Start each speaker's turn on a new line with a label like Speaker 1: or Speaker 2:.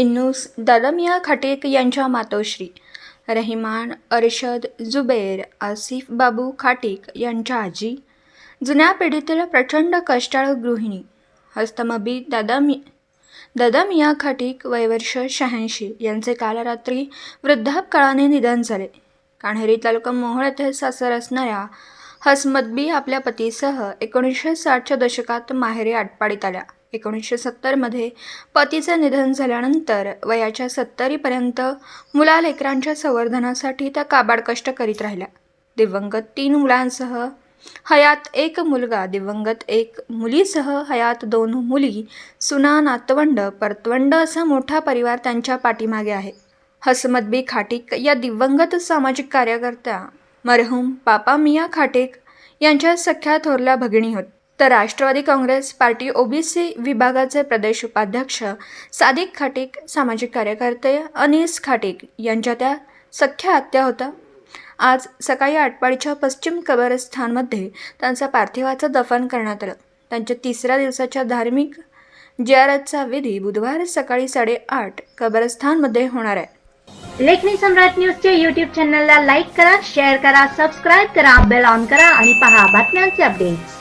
Speaker 1: इन्नूस दादामिया खटेक यांच्या मातोश्री रहिमान अरशद जुबेर आसिफ बाबू खाटीक यांच्या आजी जुन्या पिढीतील प्रचंड कष्टाळ गृहिणी हस्तमबी दादामी दादामिया खाटीक वयवर्ष शहाऐंशी यांचे काल रात्री वृद्धापकाळाने निधन झाले. कान्हेरी तालुका मोहोळ येथे सासर असणाऱ्या हसमतबी आपल्या पतीसह एकोणीसशे साठच्या दशकात माहेरी आटपाडीत आल्या. एकोणीसशे सत्तरमध्ये पतीचं निधन झाल्यानंतर वयाच्या सत्तरीपर्यंत मुलालेकरांच्या संवर्धनासाठी त्या काबाड कष्ट करीत राहिल्या. दिवंगत तीन मुलांसह हयात एक मुलगा दिवंगत एक मुलीसह हयात दोन मुली सुना नातवंड परतवंड असा मोठा परिवार त्यांच्या पाठीमागे आहे. हसमतबी खाटीक या दिवंगत सामाजिक कार्यकर्त्या मरहूम पापा मिया खाटेक यांच्या सख्या थोरल्या भगिनी होत. तर राष्ट्रवादी काँग्रेस पार्टी ओबीसी विभागाचे प्रदेश उपाध्यक्ष सादिक खाटिक सामाजिक कार्यकर्ते अनिस खाटिक यांच्या त्या सख्या हत्या होत्या आज सकाळी आटपाडीच्या पश्चिम कबरस्थानमध्ये त्यांचा पार्थिवाचं दफन करण्यात आलं. त्यांच्या तिसऱ्या दिवसाच्या धार्मिक जियारतचा विधी बुधवार सकाळी साडेआठ कबरस्थानमध्ये होणार आहे.
Speaker 2: लेखनी सम्राट न्यूजच्या युट्यूब चॅनलला लाईक करा शेअर करा सबस्क्राईब करा बेल ऑन करा आणि पहा बातम्यांचे अपडेट्स